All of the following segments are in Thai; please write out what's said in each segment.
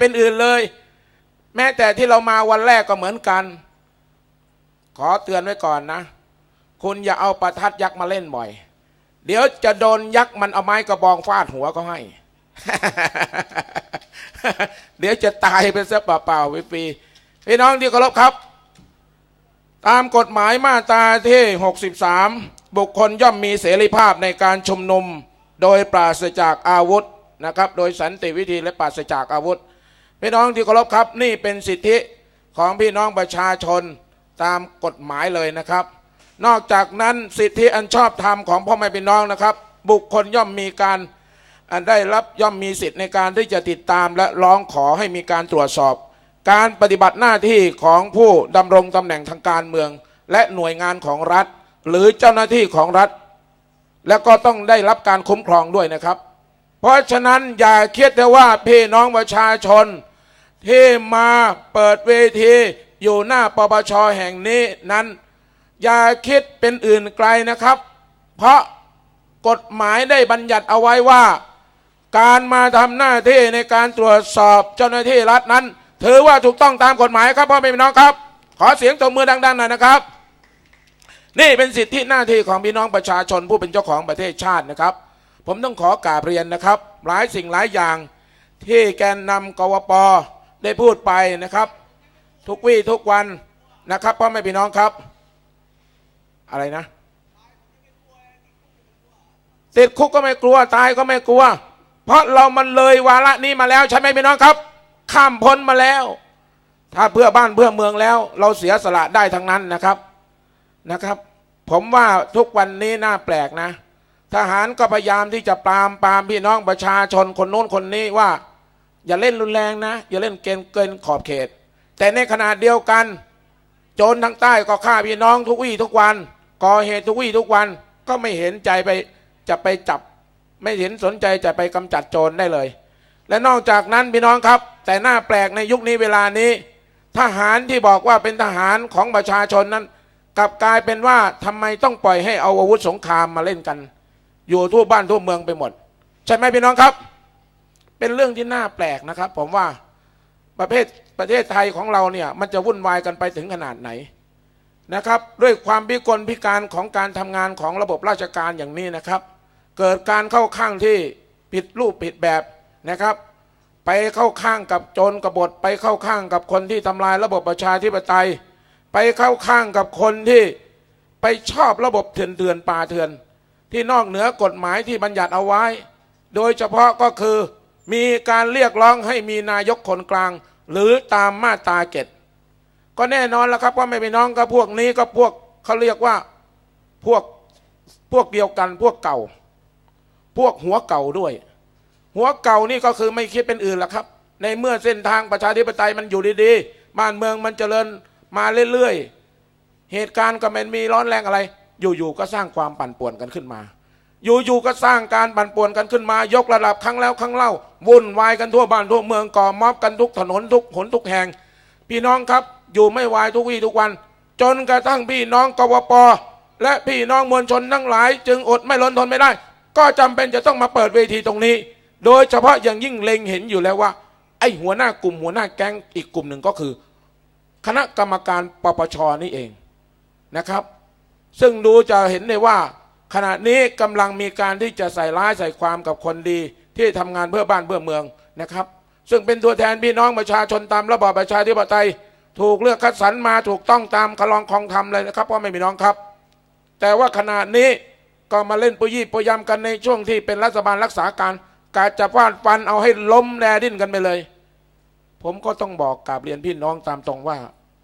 เป็นอื่นเลย แม้แต่ที่เรามาวันแรกก็เหมือนกัน ขอเตือนไว้ก่อนนะ คุณอย่าเอาประทัดยักษ์มาเล่นบ่อย เดี๋ยวจะโดนยักษ์มันเอาไม้กระบองฟาดหัวก็ให้ เดี๋ยวจะตายไปซะเปล่าๆฟรีๆพี่น้องที่เคารพครับ ตามกฎหมายมาตราที่ 63 บุคคลย่อมมีเสรีภาพในการชุมนุมโดยปราศจากอาวุธนะครับ โดยสันติวิธีและปราศจากอาวุธ พี่น้องที่เคารพครับนี่เป็นสิทธิของพี่น้องประชาชนตามกฎหมายเลยนะครับ นอกจากนั้นสิทธิอันชอบธรรมของพ่อแม่พี่น้องนะครับ บุคคลย่อมมีการได้รับย่อมมีสิทธิในการที่จะติดตามและร้องขอให้มีการตรวจสอบ การปฏิบัติหน้าที่ของผู้ดำรงตำแหน่งทางการเมือง และหน่วยงานของรัฐ หรือเจ้าหน้าที่ของรัฐ แล้วก็ต้องได้รับการคุ้มครองด้วยนะครับ เพราะฉะนั้นอย่าคิดแต่ว่าพี่น้องประชาชน ที่มาเปิดเวทีอยู่หน้าปปชแห่งนี้นั้น อย่าคิดเป็นอื่นไกลนะครับ เพราะกฎหมายได้บัญญัติเอาไว้ว่า การมาทำหน้าที่ในการตรวจสอบเจ้าหน้าที่รัฐนั้น ถือว่าถูกต้องตามกฎหมายครับพ่อแม่พี่น้องครับ ขอเสียงตบมือดังๆหน่อยนะครับ นี่เป็นสิทธิหน้าที่ของพี่น้องประชาชนผู้เป็นเจ้าของประเทศชาตินะครับ ผมต้องขอกราบเรียนนะครับ หลายสิ่งหลายอย่างที่แกนนำกวปได้พูดไปนะครับ ทุกวี่ทุกวันนะครับพ่อแม่พี่น้องครับ อะไรนะ ติดคุกก็ไม่กลัวตายก็ไม่กลัว เพราะเรามันเลยวาระนี้มาแล้วใช่ไหมพี่น้องครับ ข้ามพ้นมาแล้ว ถ้าเพื่อบ้านเพื่อเมืองแล้ว เราเสียสละได้ทั้งนั้นนะครับนะครับ ผมว่าทุกวันนี้น่าแปลกนะ ทหารก็พยายามที่จะปรามปรามพี่น้องประชาชนคนโน้นคนนี้ว่า อย่าเล่นรุนแรงนะ อย่าเล่นเกินเกินขอบเขต แต่ในขณะเดียวกัน โจรทางใต้ก็ฆ่าพี่น้องทุกวี่ทุกวันก่อเหตุทุกวี่ทุกวันก็ไม่เห็นใจไปจะไปจับ ไม่เห็นสนใจจะไปกำจัดโจรได้เลย และนอกจากนั้นพี่น้องครับ แต่หน้าแปลกในยุคนี้เวลานี้ ทหารที่บอกว่าเป็นทหารของประชาชนนั้น กลับกลายเป็นว่าทำไมต้องปล่อยให้เอาอาวุธสงครามมาเล่นกัน อยู่ทั่วบ้านทั่วเมืองไปหมด ใช่ไหมพี่น้องครับ เป็นเรื่องที่น่าแปลกนะครับ ผมว่าประเทศประเทศไทยของเราเนี่ยมันจะวุ่นวายกันไปถึงขนาดไหนนะครับ ด้วยความพิกลพิการของการทำงานของระบบราชการอย่างนี้นะครับ เกิดการเข้าข้างที่ผิดรูปผิดแบบนะครับ ไปเข้าข้างกับโจรกบฏไปเข้าข้างกับคนที่ทำลายระบบประชาธิปไตย ไปเข้าข้างกับคนที่ไปชอบระบบเถื่อนเถื่อนป่าเถื่อน ที่นอกเหนือกฎหมายที่บัญญัติเอาไว้ โดยเฉพาะก็คือมีการเรียกร้องให้มีนายกคนกลาง หรือตามมาตราเกตก็แน่นอนแล้วครับว่าไม่เป็นน้องก็พวกนี้ก็พวกเขาเรียกว่าพวกพวกเดียวกันพวกเก่า พวกหัวเก่าด้วย หัวเก่านี่ก็คือไม่คิดเป็นอื่นละครับ ในเมื่อเส้นทางประชาธิปไตยมันอยู่ดีๆบ้านเมืองมันเจริญมาเรื่อยๆเหตุการณ์ก็ไม่มีร้อนแรงอะไร อยู่ๆก็สร้างความปั่นป่วนกันขึ้นมา อยู่ๆก็สร้างการปั่นป่วนกันขึ้นมา ยกระดับครั้งแล้วครั้งเล่าวุ่นวายกันทั่วบ้านทั่วเมืองก่อม็อบกันทุกถนนทุกหนทุกแห่ง พี่น้องครับอยู่ไม่วายทุกวี่ทุกวัน จนกระทั่งพี่น้องกวปและพี่น้องมวลชนทั้งหลาย จึงอดไม่ล้นทนไม่ได้ ก็จำเป็นจะต้องมาเปิดเวทีตรงนี้ โดยเฉพาะอย่างยิ่งเล็งเห็นอยู่แล้วว่า ไอ้หัวหน้ากลุ่มหัวหน้าแก๊งอีกกลุ่มหนึ่งก็คือ คณะกรรมการปปชนี่เองนะครับ ซึ่งดูจะเห็นได้ว่า ขณะนี้กำลังมีการที่จะใส่ร้ายใส่ความกับคนดี ที่ทำงานเพื่อบ้านเพื่อเมืองนะครับ ซึ่งเป็นตัวแทนพี่น้องประชาชนตามระบอบประชาธิปไตย ถูกเลือกคัดสรรมาถูกต้องตามคลองคองธรรมเลยนะครับพ่อแม่พี่น้องครับ แต่ว่าขณะนี้ก็มาเล่นปุยยี่ปุยยำกันในช่วงที่เป็นรัฐบาลรักษาการกาจะฟาดฟันเอาให้ล้มแนดิ้นกันไปเลย ผมก็ต้องบอกกราบเรียนพี่น้องตามตรงว่า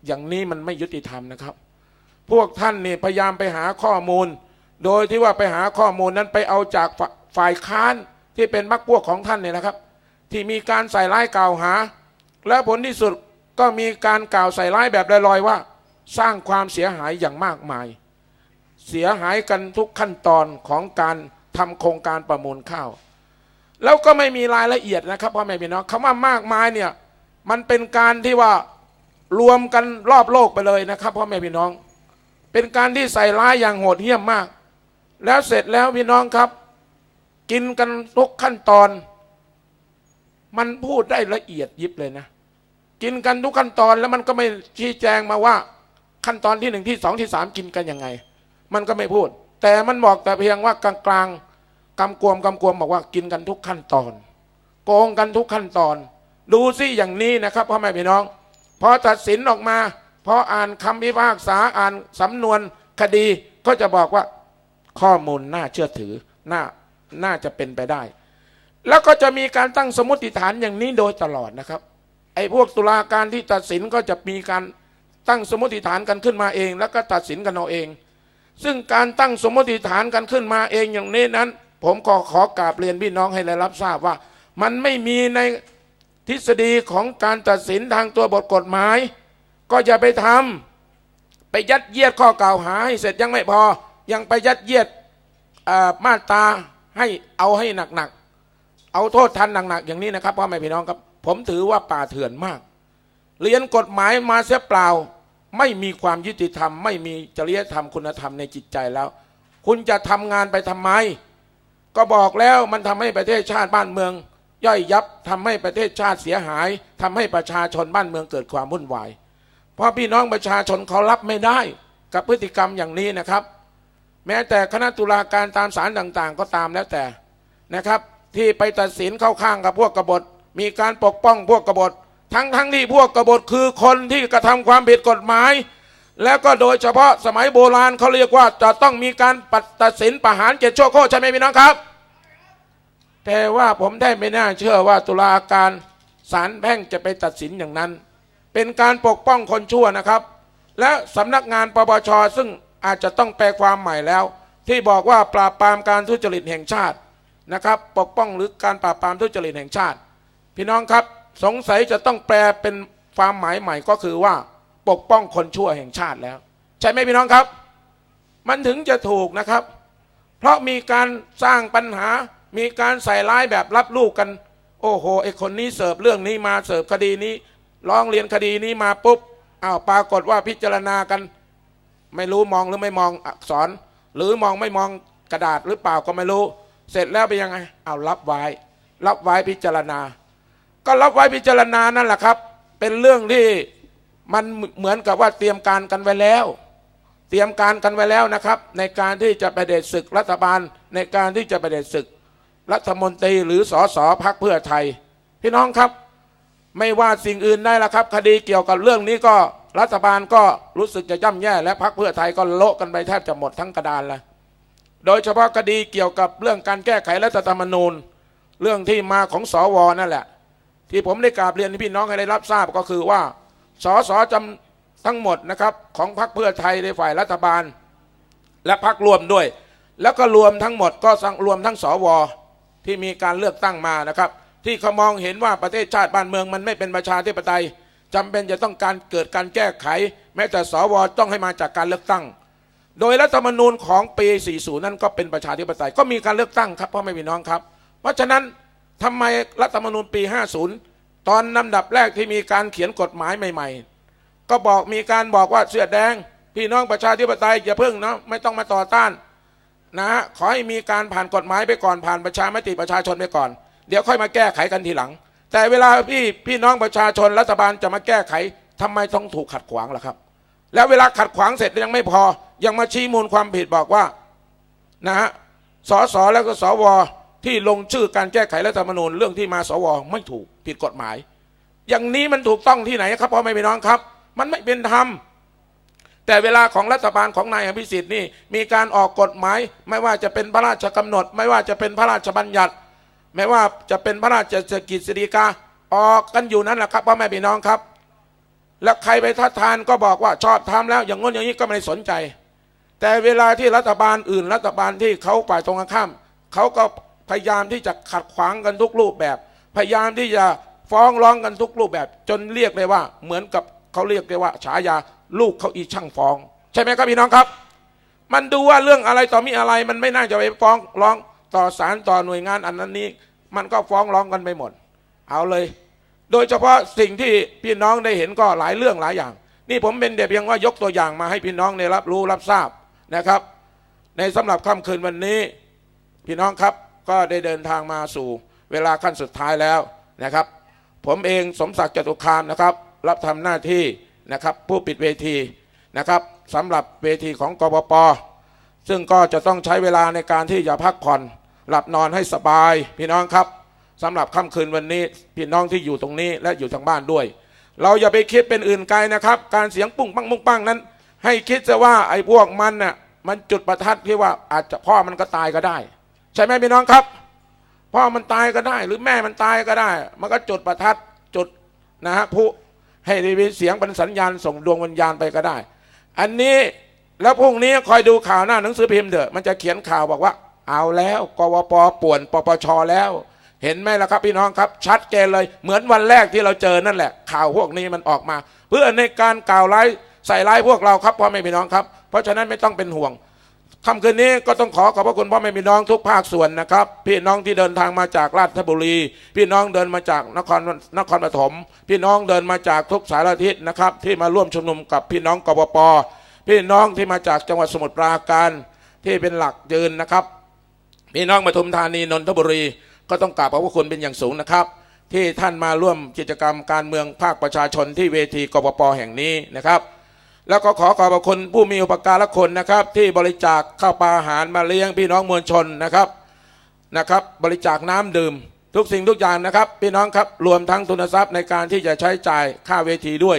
อย่างนี้มันไม่ยุติธรรมนะครับ พวกท่านนี่พยายามไปหาข้อมูล โดยที่ว่าไปหาข้อมูลนั้นไปเอาจากฝ่ายค้านที่เป็นมรรคพวกของท่านเนี่ยนะครับ ที่มีการใส่ร้ายกล่าวหา และผลที่สุดก็มีการกล่าวใส่ร้ายแบบลอยๆว่า สร้างความเสียหายอย่างมากมาย เสียหายกันทุกขั้นตอนของการทำโครงการประมูลข้าว แล้วก็ไม่มีรายละเอียดนะครับพ่อแม่พี่น้องคำว่ามากมายเนี่ยมันเป็นการที่ว่ารวมกันรอบโลกไปเลยนะครับพ่อแม่พี่น้อง เป็นการที่ใส่ร้ายอย่างโหดเหี้ยมมาก แล้วเสร็จแล้วพี่น้องครับ กินกันทุกขั้นตอน มันพูดได้ละเอียดยิบเลยนะ กินกันทุกขั้นตอนแล้วมันก็ไม่ชี้แจงมาว่า ขั้นตอนที่หนึ่งที่สองที่สามกินกันยังไง มันก็ไม่พูด แต่มันบอกแต่เพียงว่ากลางกลางๆกำกวมกำกวมบอกว่ากินกันทุกขั้นตอน โกงกันทุกขั้นตอน ดูสิอย่างนี้นะครับพ่อแม่พี่น้อง พอตัดสินออกมา พออ่านคำพิพากษาอ่านสำนวนคดีก็จะบอกว่าข้อมูลน่าเชื่อถือน่าน่าจะเป็นไปได้ แล้วก็จะมีการตั้งสมมติฐานอย่างนี้โดยตลอดนะครับ ไอ้พวกตุลาการที่ตัดสินก็จะมีการตั้งสมมติฐานกันขึ้นมาเอง แล้วก็ตัดสินกันเอาเอง ซึ่งการตั้งสมมติฐานกันขึ้นมาเองอย่างนี้นั้น ผมก็ขอกราบเรียนพี่น้องให้ได้รับทราบว่า มันไม่มีในทฤษฎีของการตัดสินทางตัวบทกฎหมาย ก็อย่าไปทำไปยัดเยียดข้อกล่าวหาให้เสร็จยังไม่พอ ยังไปยัดเยียดมาตาให้เอาให้หนักๆเอาโทษทันหนักๆอย่างนี้นะครับพ่อแม่พี่น้องครับ ผมถือว่าป่าเถื่อนมาก เรียนกฎหมายมาเสียเปล่า ไม่มีความยุติธรรม ไม่มีจริยธรรมคุณธรรมในจิตใจแล้ว คุณจะทำงานไปทำไม ก็บอกแล้วมันทำให้ประเทศชาติบ้านเมือง ย่อยยับทำให้ประเทศชาติเสียหายทำให้ประชาชนบ้านเมืองเกิดความวุ่นวาย เพราะพี่น้องประชาชนเขารับไม่ได้กับพฤติกรรมอย่างนี้นะครับ แม้แต่คณะตุลาการตามศาลต่างๆ ก็ตามแล้วแต่นะครับ ที่ไปตัดสินเข้าข้างกับพวกกบฏ มีการปกป้องพวกกบฏ ทั้งทั้งที่พวกกบฏคือคนที่กระทำความผิดกฎหมาย แล้วก็โดยเฉพาะสมัยโบราณเขาเรียกว่าจะต้องมีการปตัดสินประหารเจ็ดชั่วโคตรใช่ไหมพี่น้องครับ แต่ว่าผมได้ไม่น่าเชื่อว่าตุลาการศาลแพ่งจะไปตัดสินอย่างนั้น เป็นการปกป้องคนชั่วนะครับ และสำนักงานปปชซึ่งอาจจะต้องแปลความใหม่แล้ว ที่บอกว่าปราบปรามการทุจริตแห่งชาตินะครับ ปกป้องหรือการปราบปรามทุจริตแห่งชาติ พี่น้องครับสงสัยจะต้องแปลเป็นความหมายใหม่ก็คือว่า ปกป้องคนชั่วแห่งชาติแล้ว ใช่ไหมพี่น้องครับ มันถึงจะถูกนะครับ เพราะมีการสร้างปัญหามีการใส่ร้ายแบบรับลูกกัน โอ้โหไอคนนี้เสิร์ฟเรื่องนี้มาเสิร์ฟคดีนี้ ร้องเรียนคดีนี้มาปุ๊บอ้าวปรากฏว่าพิจารณากัน ไม่รู้มองหรือไม่มองอักษร หรือมองไม่มองกระดาษหรือเปล่าก็ไม่รู้ เสร็จแล้วเป็นยังไงเอารับไว้ รับไว้พิจารณา ก็รับไว้พิจารณานั่นแหละครับ เป็นเรื่องที่มันเหมือนกับว่าเตรียมการกันไว้แล้ว เตรียมการกันไว้แล้วนะครับ ในการที่จะไปเด็ดศึกรัฐบาล ในการที่จะไปเด็ดศึก รัฐมนตรีหรือสสพักเพื่อไทย พี่น้องครับ ไม่ว่าสิ่งอื่นได้ละครับ คดีเกี่ยวกับเรื่องนี้ก็รัฐบาลก็รู้สึกจะย่ำแย่และพักเพื่อไทยก็โละกันไปแทบจะหมดทั้งกระดานลยโดยเฉพาะคดีเกี่ยวกับเรื่องการแก้ไขรัฐธรรมนูญ เรื่องที่มาของสวนั่นแหละ ที่ผมได้กราบเรียนให้พี่น้องให้ได้รับทราบก็คือว่าสสจำทั้งหมดนะครับของพรรคเพื่อไทยในฝ่ายรัฐบาล และพรรครวมด้วย แล้วก็รวมทั้งหมดก็รวมทั้งสวที่มีการเลือกตั้งมานะครับ ที่เขามองเห็นว่าประเทศชาติบ้านเมืองมันไม่เป็นประชาธิปไตยจำเป็นจะต้องการเกิดการแก้ไข แม้แต่สวต้องให้มาจากการเลือกตั้ง โดยรัฐธรรมนูญของปี 40 นั้นก็เป็นประชาธิปไตยก็มีการเลือกตั้งครับพ่อแม่พี่น้องครับ เพราะฉะนั้นทำไมรัฐธรรมนูญปี 50 ตอนลำดับแรกที่มีการเขียนกฎหมายใหม่ ๆ ก็บอกมีการบอกว่าเสื้อแดง พี่น้องประชาธิปไตยอย่าเพิ่งนะไม่ต้องมาต่อต้านนะขอให้มีการผ่านกฎหมายไปก่อนผ่านประชามติประชาชนไปก่อน เดี๋ยวค่อยมาแก้ไขกันทีหลัง แต่เวลาพี่พี่น้องประชาชนรัฐบาลจะมาแก้ไขทำไมต้องถูกขัดขวางล่ะครับ แล้วเวลาขัดขวางเสร็จยังไม่พอ ยังมาชี้มูลความผิดบอกว่านะฮะสสแล้วก็สวที่ลงชื่อการแก้ไขรัฐธรรมนูญเรื่องที่มาสวไม่ถูกผิดกฎหมาย อย่างนี้มันถูกต้องที่ไหนครับพ่อแม่พี่น้องครับ มันไม่เป็นธรรมแต่เวลาของรัฐบาลของนายอภิสิทธิ์นี่มีการออกกฎหมาย ไม่ว่าจะเป็นพระราชกำหนด ไม่ว่าจะเป็นพระราชบัญญัติ ไม่ว่าจะเป็นพระราชกิจสิริกาออกกันอยู่นั่นแหละครับพ่อแม่พี่น้องครับ แล้วใครไปทัดทานก็บอกว่าชอบทำแล้ว อย่างง้นอย่างนี้ก็ไม่สนใจ แต่เวลาที่รัฐบาลอื่น รัฐบาลที่เขาฝ่ายตรงข้ามเขาก็พยายามที่จะขัดขวางกันทุกรูปแบบ พยายามที่จะฟ้องร้องกันทุกรูปแบบ จนเรียกเลยว่า เหมือนกับเขาเรียกเลยว่า ฉายาลูกเขาอีช่างฟ้อง ใช่ไหมครับพี่น้องครับ มันดูว่าเรื่องอะไรต่อมีอะไรมันไม่น่าจะไปฟ้องร้อง ต่อศาลต่อหน่วยงานอันนั้นนี้ มันก็ฟ้องร้องกันไปหมด เอาเลย โดยเฉพาะสิ่งที่พี่น้องได้เห็นก็หลายเรื่องหลายอย่าง นี่ผมเป็นเดียเพียงว่ายกตัวอย่างมาให้พี่น้องได้รับรู้รับทราบนะครับ ในสำหรับค่ำคืนวันนี้ พี่น้องครับก็ได้เดินทางมาสู่เวลาขั้นสุดท้ายแล้วนะครับ ผมเองสมศักดิ์จตุคามนะครับ รับทำหน้าที่นะครับผู้ปิดเวทีนะครับสำหรับเวทีของกบปซึ่งก็จะต้องใช้เวลาในการที่จะพักผ่อน หลับนอนให้สบาย พี่น้องครับสำหรับค่ำคืนวันนี้ พี่น้องที่อยู่ตรงนี้และอยู่ทางบ้านด้วย เราอย่าไปคิดเป็นอื่นไกลนะครับ การเสียงปุ้งปังปุ้งปังนั้น ให้คิดซะว่าไอ้พวกมันน่ะมันจุดประทัดที่ว่าอาจจะพ่อมันก็ตายก็ได้ ใช่ไหมพี่น้องครับพ่อมันตายก็ได้ หรือแม่มันตายก็ได้ มันก็จุดประทัดจุดนะฮะผู้ให้ได้ยินเสียงเป็นสัญญาณส่งดวงวิญญาณไปก็ได้ อันนี้แล้วพรุ่งนี้คอยดูข่าวหน้าหนังสือพิมพ์เถอะมันจะเขียนข่าวบอกว่า เอาแล้วกวปป่วนปปชแล้ว เห็นไหมล่ะครับพี่น้องครับ ชัดเจนเลยเหมือนวันแรกที่เราเจอนั่นแหละ ข่าวพวกนี้มันออกมา เพื่อในการกล่าวร้ายใส่ร้ายพวกเราครับพ่อแม่พี่น้องครับ เพราะฉะนั้นไม่ต้องเป็นห่วงค่ำคืนนี้ก็ต้องขอขอบพระคุณพ่อแม่พี่น้องทุกภาคส่วนนะครับ พี่น้องที่เดินทางมาจากราชบุรี พี่น้องเดินมาจากนครนครปฐมพี่น้องเดินมาจากทุกสารทิศนะครับ ที่มาร่วมชุมนุมกับพี่น้องกบปพี่น้องที่มาจากจังหวัดสมุทรปราการที่เป็นหลักยืนนะครับ พี่น้องปทุมธานีนนทบุรีก็ต้องกราบขอบพระคุณเป็นอย่างสูงนะครับ ที่ท่านมาร่วมกิจกรรมการเมืองภาคประชาชนที่เวทีกบปแห่งนี้นะครับ แล้วก็ขอขอบพระคุณผู้มีอุปการะคุณนะครับ ที่บริจาคข้าวปลาอาหารมาเลี้ยงพี่น้องมวลชนนะครับนะครับ บริจาคน้ำดื่ม ทุกสิ่งทุกอย่างนะครับ พี่น้องครับรวมทั้งทุนทรัพย์ในการที่จะใช้จ่ายค่าเวทีด้วย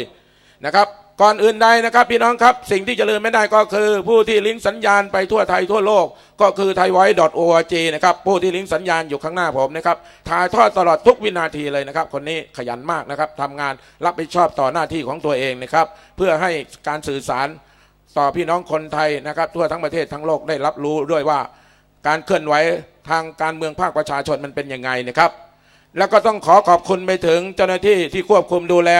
นะครับ ก่อนอื่นใดนะครับพี่น้องครับ สิ่งที่จะลืมไม่ได้ก็คือ ผู้ที่ลิงก์สัญญาณไปทั่วไทยทั่วโลก ก็คือไทยไว .org นะครับ ผู้ที่ลิงก์สัญญาณอยู่ข้างหน้าผมนะครับถ่ายทอดตลอดทุกวินาทีเลยนะครับ คนนี้ขยันมากนะครับทำงานรับผิดชอบต่อหน้าที่ของตัวเองนะครับ เพื่อให้การสื่อสารต่อพี่น้องคนไทยนะครับ ทั่วทั้งประเทศทั้งโลกได้รับรู้ด้วยว่า การเคลื่อนไหวทางการเมืองภาคประชาชนมันเป็นยังไงนะครับ แล้วก็ต้องขอขอบคุณไปถึงเจ้าหน้าที่ที่ควบคุมดูแล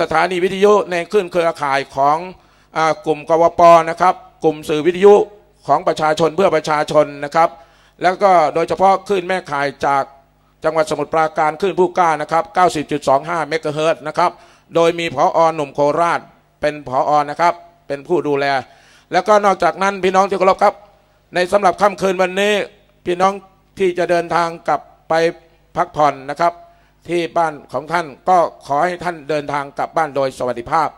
สถานีวิทยุในคลื่นเครือข่ายของอกลุ่มกวปนะครับ กลุ่มสื่อวิทยุของประชาชนเพื่อประชาชนนะครับ แล้วก็โดยเฉพาะคลื่นแม่ข่ายจากจังหวัดสมุทรปราการคลื่นผู้กล้านะครับ 90.25 เมกะเฮิรตนะครับ โดยมีผออหนุ่มโคราชเป็นผอนะครับ เป็นผู้ดูแล แล้วก็นอกจากนั้นพี่น้องที่เคารพครับ ในสำหรับค่ำคืนวันนี้พี่น้องที่จะเดินทางกลับไปพักผ่อนนะครับ ที่บ้านของท่านก็ขอให้ท่านเดินทางกลับบ้านโดยสวัสดิภาพ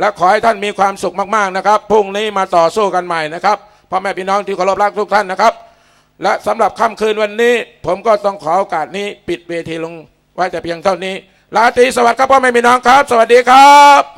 และขอให้ท่านมีความสุขมากๆนะครับพรุ่งนี้มาต่อสู้กันใหม่นะครับพ่อแม่พี่น้องที่เคารพรักทุกท่านนะครับ และสำหรับค่ำคืนวันนี้ ผมก็ต้องขอโอกาสนี้ปิดเวทีลงไว้แต่เพียงเท่านี้ลาตรีสวัสดิ์ครับพ่อแม่พี่น้องครับ สวัสดีครับ